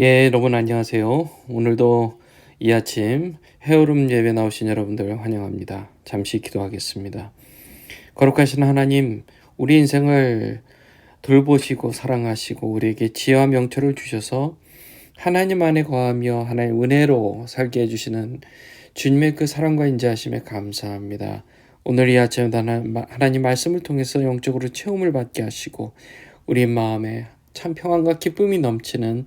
예, 여러분 안녕하세요. 오늘도 이 아침 헤어룸 예배 나오신 여러분들 환영합니다. 잠시 기도하겠습니다. 거룩하신 하나님, 우리 인생을 돌보시고 사랑하시고 우리에게 지혜와 명철을 주셔서 하나님 안에 거하며 하나님 은혜로 살게 해주시는 주님의 그 사랑과 인자하심에 감사합니다. 오늘 이 아침 하나님 말씀을 통해서 영적으로 체험을 받게 하시고 우리 마음에 참 평안과 기쁨이 넘치는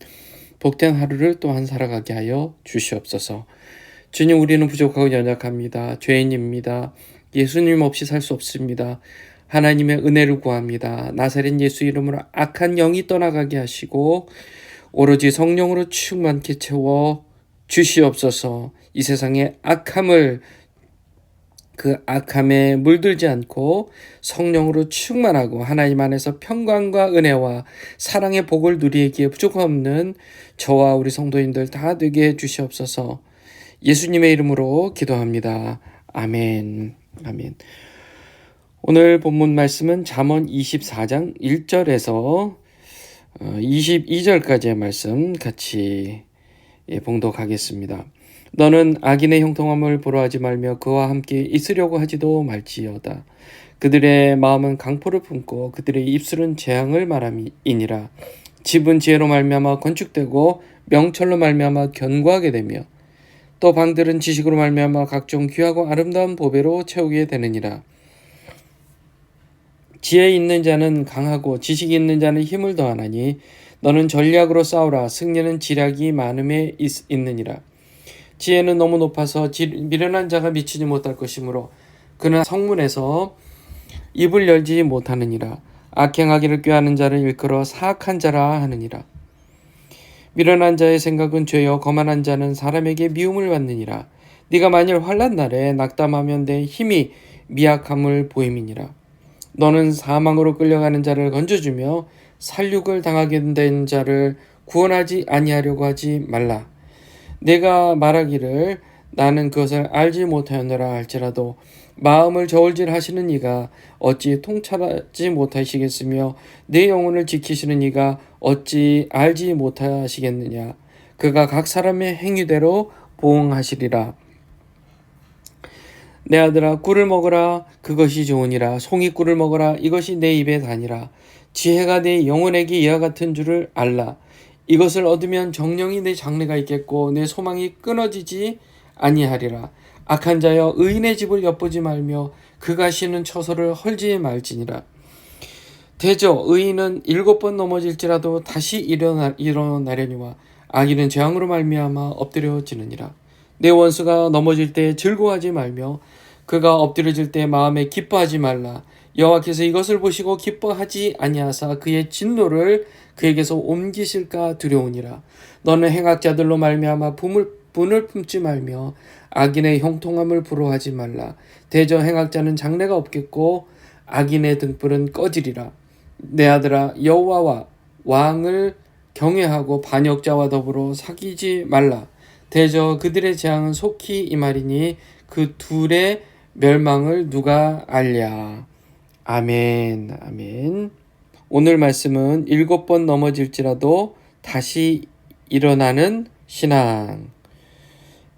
복된 하루를 또한 살아가게 하여 주시옵소서. 주님 우리는 부족하고 연약합니다. 죄인입니다. 예수님 없이 살 수 없습니다. 하나님의 은혜를 구합니다. 나사렛 예수 이름으로 악한 영이 떠나가게 하시고 오로지 성령으로 충만케 채워 주시옵소서. 이 세상의 악함을 그 악함에 물들지 않고 성령으로 충만하고 하나님 안에서 평강과 은혜와 사랑의 복을 누리기에 부족 없는 저와 우리 성도님들 다 되게 해 주시옵소서. 예수님의 이름으로 기도합니다. 아멘. 아멘. 오늘 본문 말씀은 잠언 24장 1절에서 22절까지의 말씀 같이 예, 봉독하겠습니다. 너는 악인의 형통함을 보러 하지 말며 그와 함께 있으려고 하지도 말지어다. 그들의 마음은 강포를 품고 그들의 입술은 재앙을 말함이니라. 집은 지혜로 말미암아 건축되고 명철로 말미암아 견고하게 되며 또 방들은 지식으로 말미암아 각종 귀하고 아름다운 보배로 채우게 되느니라. 지혜 있는 자는 강하고 지식이 있는 자는 힘을 더하나니 너는 전략으로 싸우라 승리는 지략이 많음에 있, 있느니라. 지혜는 너무 높아서 미련한 자가 미치지 못할 것이므로 그는 성문에서 입을 열지 못하느니라. 악행하기를 꾀하는 자를 일컬어 사악한 자라 하느니라. 미련한 자의 생각은 죄여 거만한 자는 사람에게 미움을 받느니라. 네가 만일 환란 날에 낙담하면 내 힘이 미약함을 보임이니라. 너는 사망으로 끌려가는 자를 건져주며 살육을 당하게 된 자를 구원하지 아니하려고 하지 말라. 내가 말하기를 나는 그것을 알지 못하였노라 할지라도 마음을 저울질 하시는 이가 어찌 통찰하지 못하시겠으며 내 영혼을 지키시는 이가 어찌 알지 못하시겠느냐? 그가 각 사람의 행위대로 보응하시리라. 내 아들아 꿀을 먹으라. 그것이 좋으니라. 송이 꿀을 먹으라. 이것이 내 입에 다니라. 지혜가 내 영혼에게 이와 같은 줄을 알라. 이것을 얻으면 정령이 내 장래가 있겠고 내 소망이 끊어지지 아니하리라. 악한 자여 의인의 집을 엿보지 말며 그가 쉬는 처소를 헐지 말지니라. 대저 의인은 일곱 번 넘어질지라도 다시 일어나, 일어나려니와 악인은 재앙으로 말미암아 엎드려지느니라. 내 원수가 넘어질 때 즐거워하지 말며 그가 엎드려질 때 마음에 기뻐하지 말라. 여호와께서 이것을 보시고 기뻐하지 아니하사 그의 진노를 그에게서 옮기실까 두려우니라. 너는 행악자들로 말미암아 분을, 품지 말며 악인의 형통함을 부러워하지 말라. 대저 행악자는 장래가 없겠고 악인의 등불은 꺼지리라. 내 아들아 여호와와 왕을 경외하고 반역자와 더불어 사귀지 말라. 대저 그들의 재앙은 속히 이 말이니 그 둘의 멸망을 누가 알랴. 아멘. 아멘. 오늘 말씀은 일곱 번 넘어질지라도 다시 일어나는 신앙.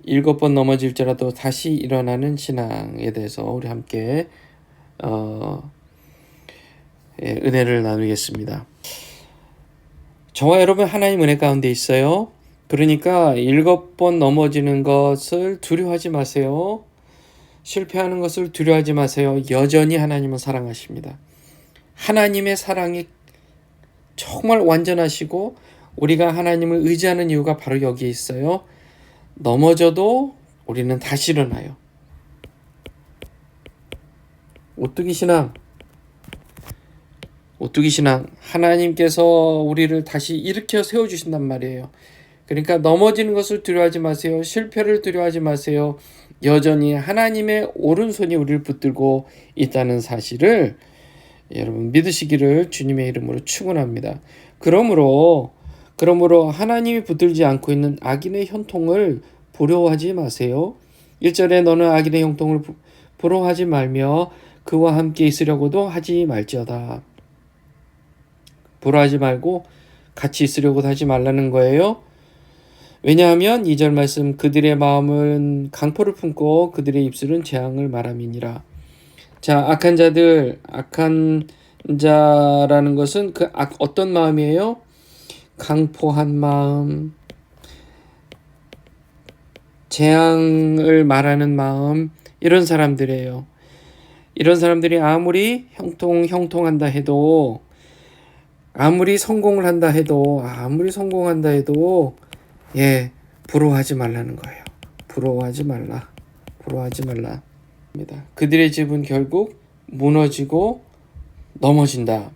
일곱 번 넘어질지라도 다시 일어나는 신앙에 대해서 우리 함께 어, 예, 은혜를 나누겠습니다. 저와 여러분 하나님 은혜 가운데 있어요. 그러니까 일곱 번 넘어지는 것을 두려워하지 마세요. 실패하는 것을 두려워하지 마세요. 여전히 하나님은 사랑하십니다. 하나님의 사랑이 정말 완전하시고 우리가 하나님을 의지하는 이유가 바로 여기에 있어요. 넘어져도 우리는 다시 일어나요. 오뚜기 신앙. 오뚜기 신앙. 하나님께서 우리를 다시 일으켜 세워 주신단 말이에요. 그러니까 넘어지는 것을 두려워하지 마세요. 실패를 두려워하지 마세요. 여전히 하나님의 오른손이 우리를 붙들고 있다는 사실을 여러분 믿으시기를 주님의 이름으로 축원합니다. 그러므로 그러므로 하나님이 붙들지 않고 있는 악인의 현통을 부러워하지 마세요. 1절에 너는 악인의 형통을 부러워하지 말며 그와 함께 있으려고도 하지 말지어다. 부러워하지 말고 같이 있으려고 하지 말라는 거예요. 왜냐하면 이 절 말씀 그들의 마음은 강포를 품고 그들의 입술은 재앙을 말함이니라. 자, 악한 자들, 악한 자라는 것은 그 악, 어떤 마음이에요? 강포한 마음, 재앙을 말하는 마음, 이런 사람들이에요. 이런 사람들이 아무리 형통, 형통한다 해도, 아무리 성공을 한다 해도, 아무리 성공한다 해도, 예, 부러워하지 말라는 거예요. 부러워하지 말라. 부러워하지 말라. 입니다. 그들의 집은 결국 무너지고 넘어진다.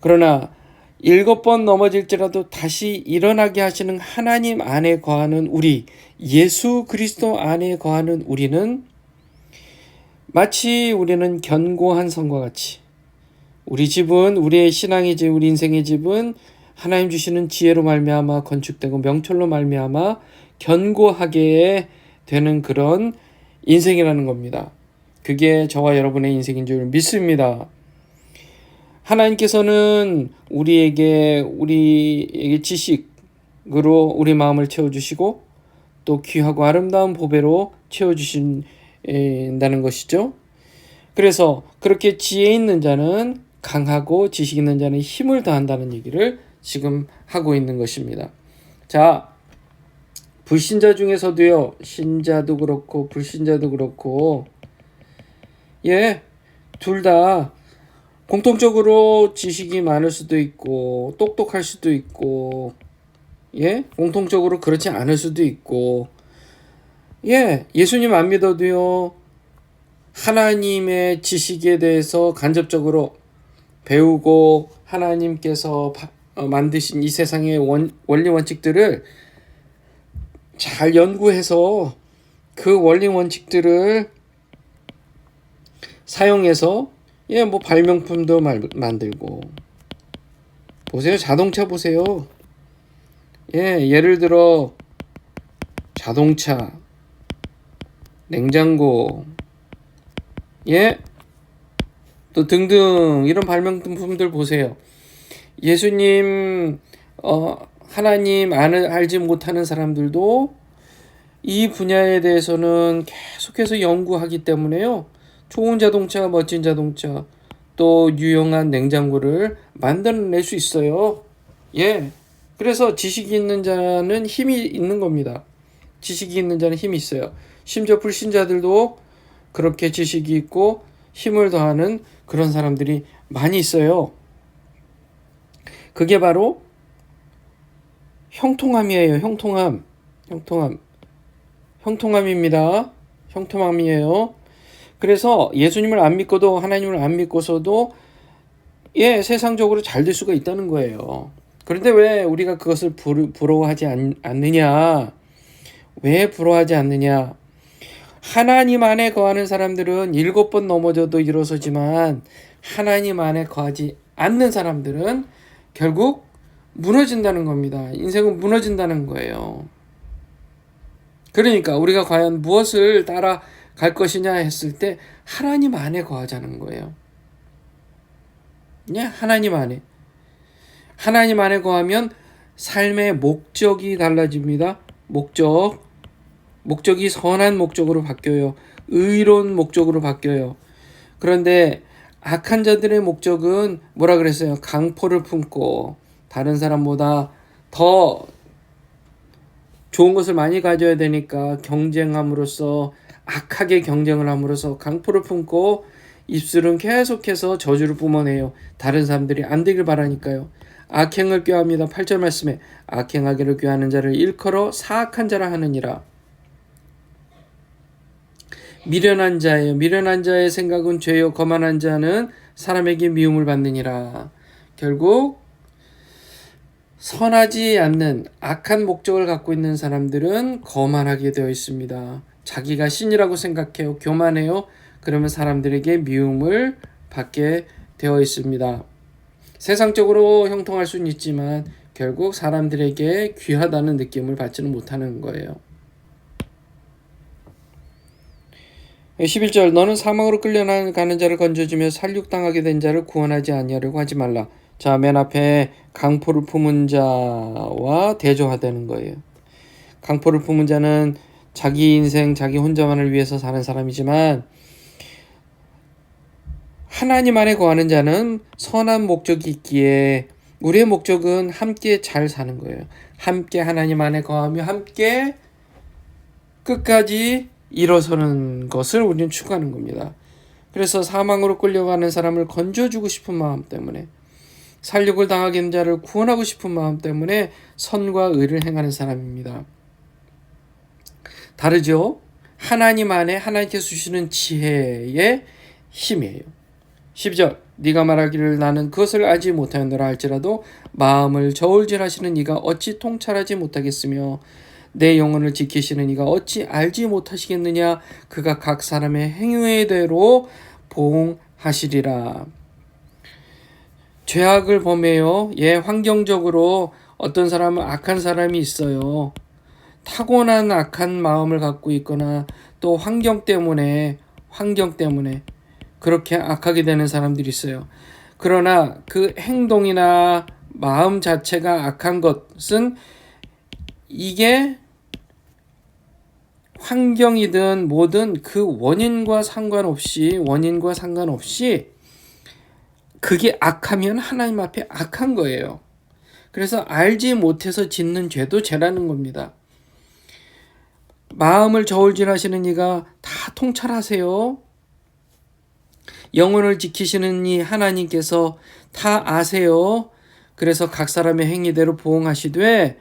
그러나 일곱 번 넘어질지라도 다시 일어나게 하시는 하나님 안에 거하는 우리, 예수 그리스도 안에 거하는 우리는 마치 우리는 견고한 성과 같이 우리 집은 우리의 신앙의 집, 우리 인생의 집은 하나님 주시는 지혜로 말미암아 건축되고 명철로 말미암아 견고하게 되는 그런 인생이라는 겁니다. 그게 저와 여러분의 인생인 줄 믿습니다. 하나님께서는 우리에게 우리에게 지식으로 우리 마음을 채워 주시고 또 귀하고 아름다운 보배로 채워 주신다는 것이죠. 그래서 그렇게 지혜 있는 자는 강하고 지식 있는 자는 힘을 더한다는 얘기를 지금 하고 있는 것입니다. 자, 불신자 중에서도요, 신자도 그렇고, 불신자도 그렇고, 예, 둘 다 공통적으로 지식이 많을 수도 있고, 똑똑할 수도 있고, 예, 공통적으로 그렇지 않을 수도 있고, 예, 예수님 안 믿어도요, 하나님의 지식에 대해서 간접적으로 배우고, 하나님께서 어, 만드신 이 세상의 원, 원리 원칙들을 잘 연구해서 그 원리 원칙들을 사용해서 예, 뭐 발명품도 말, 만들고 보세요. 자동차 보세요. 예, 예를 들어 자동차, 냉장고, 예, 또 등등 이런 발명품들 보세요. 예수님 어 하나님 아는 알지 못하는 사람들도 이 분야에 대해서는 계속해서 연구하기 때문에요. 좋은 자동차, 멋진 자동차, 또 유용한 냉장고를 만들어낼 수 있어요. 예. 그래서 지식이 있는 자는 힘이 있는 겁니다. 지식이 있는 자는 힘이 있어요. 심지어 불신자들도 그렇게 지식이 있고 힘을 더하는 그런 사람들이 많이 있어요. 그게 바로 형통함이에요. 형통함. 형통함. 형통함입니다. 형통함이에요. 그래서 예수님을 안 믿고도 하나님을 안 믿고서도 예, 세상적으로 잘 될 수가 있다는 거예요. 그런데 왜 우리가 그것을 부러워하지 않, 않느냐? 왜 부러워하지 않느냐? 하나님 안에 거하는 사람들은 일곱 번 넘어져도 일어서지만 하나님 안에 거하지 않는 사람들은 결국 무너진다는 겁니다. 인생은 무너진다는 거예요. 그러니까 우리가 과연 무엇을 따라 갈 것이냐 했을 때 하나님 안에 거하자는 거예요. 예, 하나님 안에. 하나님 안에 거하면 삶의 목적이 달라집니다. 목적. 목적이 선한 목적으로 바뀌어요. 의로운 목적으로 바뀌어요. 그런데 악한 자들의 목적은 뭐라 그랬어요? 강포를 품고 다른 사람보다 더 좋은 것을 많이 가져야 되니까 경쟁함으로써 악하게 경쟁을 함으로써 강포를 품고 입술은 계속해서 저주를 뿜어내요. 다른 사람들이 안 되길 바라니까요. 악행을 꾀합니다. 8절 말씀에 악행하기를 꾀하는 자를 일컬어 사악한 자라 하느니라. 미련한 자예요. 미련한 자의 생각은 죄요. 거만한 자는 사람에게 미움을 받느니라. 결국 선하지 않는 악한 목적을 갖고 있는 사람들은 거만하게 되어 있습니다. 자기가 신이라고 생각해요. 교만해요. 그러면 사람들에게 미움을 받게 되어 있습니다. 세상적으로 형통할 수는 있지만 결국 사람들에게 귀하다는 느낌을 받지는 못하는 거예요. 11절 너는 사망으로 끌려가는 자를 건져주며 살육당하게 된 자를 구원하지 아니하려고 하지 말라. 자, 맨 앞에 강포를 품은 자와 대조화되는 거예요. 강포를 품은 자는 자기 인생, 자기 혼자만을 위해서 사는 사람이지만 하나님 안에 거하는 자는 선한 목적이 있기에 우리의 목적은 함께 잘 사는 거예요. 함께 하나님 안에 거하며 함께 끝까지 일어서는 것을 우리는 추구하는 겁니다. 그래서 사망으로 끌려가는 사람을 건져주고 싶은 마음 때문에 살육을 당하게 된 자를 구원하고 싶은 마음 때문에 선과 의를 행하는 사람입니다. 다르죠? 하나님 안에 하나님께서 주시는 지혜의 힘이에요. 10절 네가 말하기를 나는 그것을 알지 못하였노라 할지라도 마음을 저울질하시는 네가 어찌 통찰하지 못하겠으며 내 영혼을 지키시는 이가 어찌 알지 못하시겠느냐 그가 각 사람의 행위대로 보응하시리라 죄악을 범해요 예 환경적으로 어떤 사람은 악한 사람이 있어요 타고난 악한 마음을 갖고 있거나 또 환경 때문에 환경 때문에 그렇게 악하게 되는 사람들이 있어요 그러나 그 행동이나 마음 자체가 악한 것은 이게 환경이든 뭐든 그 원인과 상관없이 원인과 상관없이 그게 악하면 하나님 앞에 악한 거예요. 그래서 알지 못해서 짓는 죄도 죄라는 겁니다. 마음을 저울질하시는 이가 다 통찰하세요. 영혼을 지키시는 이 하나님께서 다 아세요. 그래서 각 사람의 행위대로 보응하시되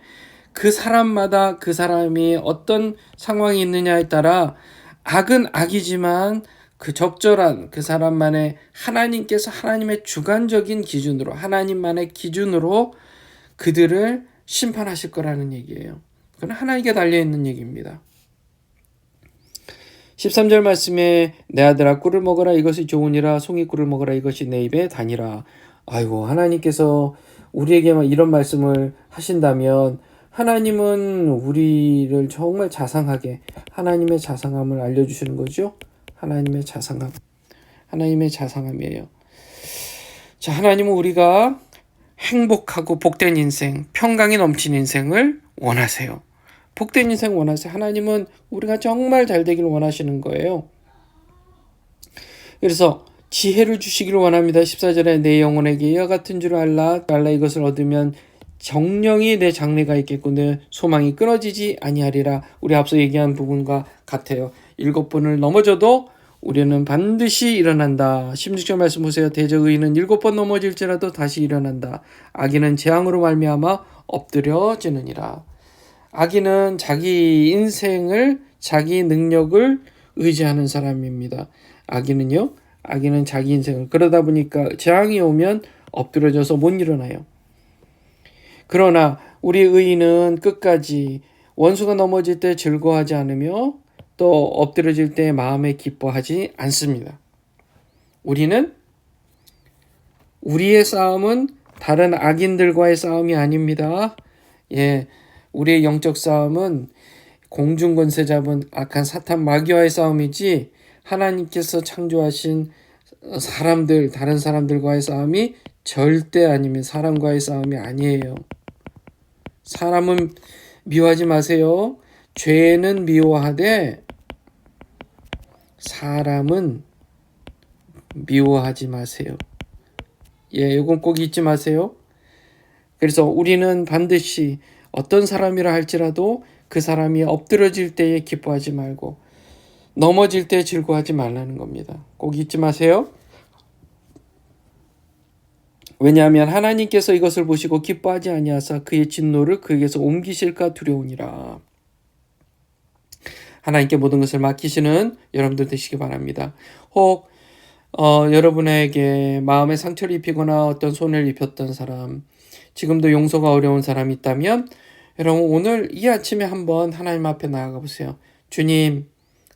그 사람마다 그 사람이 어떤 상황이 있느냐에 따라 악은 악이지만 그 적절한 그 사람만의 하나님께서 하나님의 주관적인 기준으로 하나님만의 기준으로 그들을 심판하실 거라는 얘기예요. 그건 하나님께 달려 있는 얘기입니다. 13절 말씀에 내 아들아 꿀을 먹어라 이것이 좋으니라 송이 꿀을 먹어라 이것이 내 입에 다니라. 아이고 하나님께서 우리에게만 이런 말씀을 하신다면 하나님은 우리를 정말 자상하게 하나님의 자상함을 알려주시는 거죠. 하나님의 자상함. 하나님의 자상함이에요. 자, 하나님은 우리가 행복하고 복된 인생, 평강이 넘친 인생을 원하세요. 복된 인생 원하세요. 하나님은 우리가 정말 잘 되길 원하시는 거예요. 그래서 지혜를 주시길 원합니다. 14절에 내 영혼에게 이와 같은 줄 알라. 알라 이것을 얻으면 정령이 내 장래가 있겠고 내 소망이 끊어지지 아니하리라. 우리 앞서 얘기한 부분과 같아요. 일곱 번을 넘어져도 우리는 반드시 일어난다. 16절 말씀 보세요. 대적 의인은 일곱 번 넘어질지라도 다시 일어난다. 악인은 재앙으로 말미암아 엎드려지느니라. 악인은 자기 인생을 자기 능력을 의지하는 사람입니다. 악인은요. 악인은 자기 인생을 그러다 보니까 재앙이 오면 엎드려져서 못 일어나요. 그러나 우리 의인은 끝까지 원수가 넘어질 때 즐거워하지 않으며 또 엎드려질 때 마음에 기뻐하지 않습니다. 우리는 우리의 싸움은 다른 악인들과의 싸움이 아닙니다. 예, 우리의 영적 싸움은 공중 권세 잡은 악한 사탄 마귀와의 싸움이지 하나님께서 창조하신 사람들, 다른 사람들과의 싸움이 절대 아니면 사람과의 싸움이 아니에요. 사람은 미워하지 마세요. 죄는 미워하되 사람은 미워하지 마세요. 예, 이건 꼭 잊지 마세요. 그래서 우리는 반드시 어떤 사람이라 할지라도 그 사람이 엎드러질 때에 기뻐하지 말고 넘어질 때 즐거워하지 말라는 겁니다. 꼭 잊지 마세요. 왜냐하면 하나님께서 이것을 보시고 기뻐하지 아니하사 그의 진노를 그에게서 옮기실까 두려우니라. 하나님께 모든 것을 맡기시는 여러분들 되시기 바랍니다. 혹 어, 여러분에게 마음에 상처를 입히거나 어떤 손해를 입혔던 사람, 지금도 용서가 어려운 사람이 있다면 여러분 오늘 이 아침에 한번 하나님 앞에 나아가 보세요. 주님,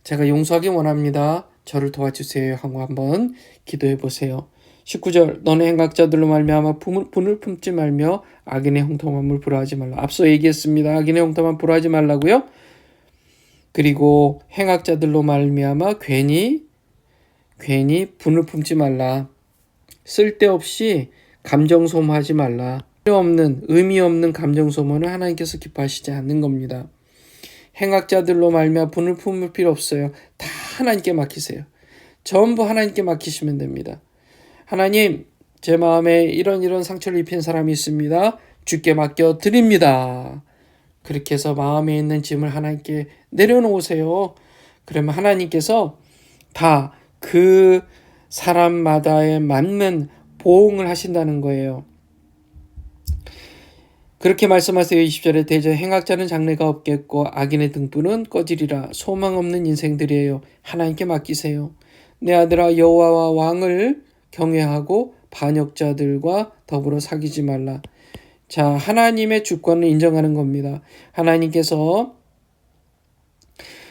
제가 용서하기 원합니다. 저를 도와주세요. 하고 한번 기도해 보세요. 19절 너는 행각자들로 말미암아 분을 품지 말며 악인의 형통함을 불허하지 말라. 앞서 얘기했습니다. 악인의 형통함 불허하지 말라고요. 그리고 행악자들로 말미암아 괜히 괜히 분을 품지 말라. 쓸데없이 감정 소모하지 말라. 필요 없는 의미 없는 감정 소모는 하나님께서 기뻐하시지 않는 겁니다. 행악자들로 말미암아 분을 품을 필요 없어요. 다 하나님께 맡기세요. 전부 하나님께 맡기시면 됩니다. 하나님, 제 마음에 이런 이런 상처를 입힌 사람이 있습니다. 주께 맡겨 드립니다. 그렇게 해서 마음에 있는 짐을 하나님께 내려놓으세요. 그러면 하나님께서 다 그 사람마다에 맞는 보응을 하신다는 거예요. 그렇게 말씀하세요. 20절에 대저 행악자는 장래가 없겠고 악인의 등불은 꺼지리라. 소망 없는 인생들이에요. 하나님께 맡기세요. 내 아들아 여호와와 왕을 경외하고 반역자들과 더불어 사귀지 말라. 자, 하나님의 주권을 인정하는 겁니다. 하나님께서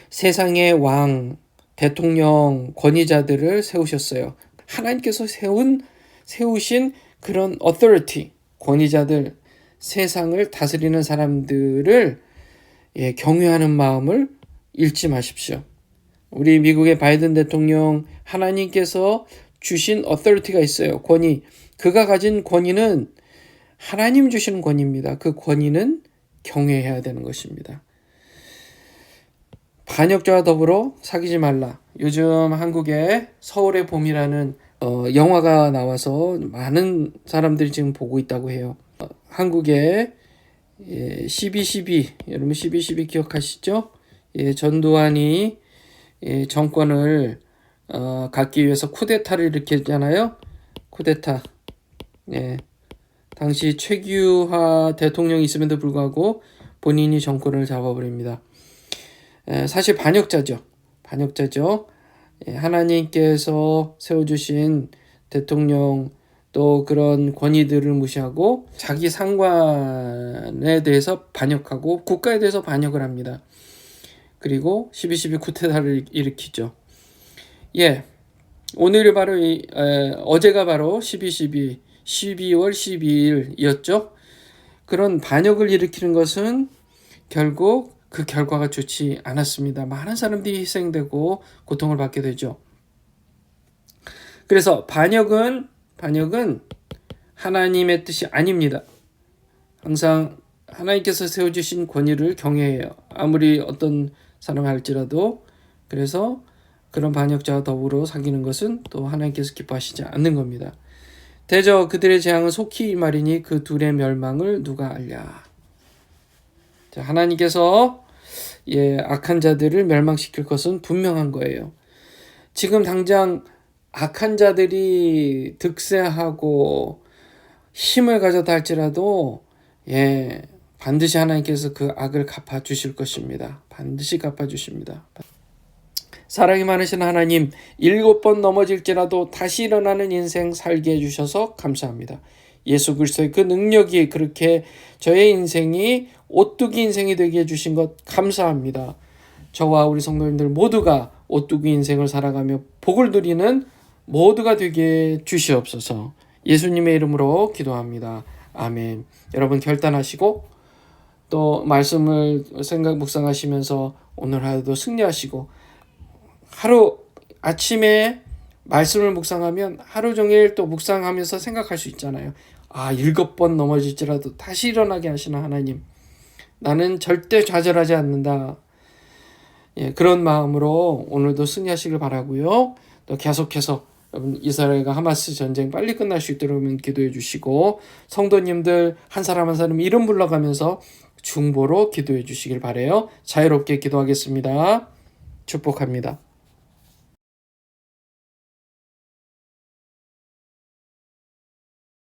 세상의 왕, 대통령, 권위자들을 세우셨어요. 하나님께서 세운 세우신 그런 authority, 권위자들, 세상을 다스리는 사람들을 예, 경외하는 마음을 잃지 마십시오. 우리 미국의 바이든 대통령 하나님께서 주신 authority가 있어요. 권위. 그가 가진 권위는 하나님 주시는 권위입니다. 그 권위는 경외해야 되는 것입니다. 반역자와 더불어 사귀지 말라. 요즘 한국에 서울의 봄이라는 어, 영화가 나와서 많은 사람들이 지금 보고 있다고 해요. 어, 한국의 예, 12.12 여러분 12.12 기억하시죠? 예, 전두환이 예, 정권을 어, 갖기 위해서 쿠데타를 일으켰잖아요. 쿠데타. 예. 당시 최규하 대통령이 있음에도 불구하고 본인이 정권을 잡아버립니다. 예, 사실 반역자죠. 반역자죠. 예, 하나님께서 세워주신 대통령 또 그런 권위들을 무시하고 자기 상관에 대해서 반역하고 국가에 대해서 반역을 합니다. 그리고 12.12 쿠데타를 일으키죠. 예, 오늘이 바로 이, 에, 어제가 바로 12.12 12월 12일이었죠. 그런 반역을 일으키는 것은 결국 그 결과가 좋지 않았습니다. 많은 사람들이 희생되고 고통을 받게 되죠. 그래서 반역은 반역은 하나님의 뜻이 아닙니다. 항상 하나님께서 세워주신 권위를 경외해요. 아무리 어떤 사람 할지라도 그래서 그런 반역자와 더불어 사귀는 것은 또 하나님께서 기뻐하시지 않는 겁니다. 대저 그들의 재앙은 속히 말이니 그 둘의 멸망을 누가 알랴. 자, 하나님께서 예, 악한 자들을 멸망시킬 것은 분명한 거예요. 지금 당장 악한 자들이 득세하고 힘을 가져다 할지라도 예, 반드시 하나님께서 그 악을 갚아 주실 것입니다. 반드시 갚아 주십니다. 사랑이 많으신 하나님, 일곱 번 넘어질지라도 다시 일어나는 인생 살게 해주셔서 감사합니다. 예수 그리스도의 그 능력이 그렇게 저의 인생이 오뚜기 인생이 되게 해주신 것 감사합니다. 저와 우리 성도님들 모두가 오뚜기 인생을 살아가며 복을 누리는 모두가 되게 주시옵소서. 예수님의 이름으로 기도합니다. 아멘. 여러분 결단하시고 또 말씀을 생각 묵상하시면서 오늘 하루도 승리하시고 하루 아침에 말씀을 묵상하면 하루 종일 또 묵상하면서 생각할 수 있잖아요. 아, 일곱 번 넘어질지라도 다시 일어나게 하시는 하나님. 나는 절대 좌절하지 않는다. 예, 그런 마음으로 오늘도 승리하시길 바라고요. 또 계속해서 여러분 이스라엘과 하마스 전쟁 빨리 끝날 수 있도록 기도해 주시고 성도님들 한 사람 한 사람 이름 불러가면서 중보로 기도해 주시길 바래요. 자유롭게 기도하겠습니다. 축복합니다.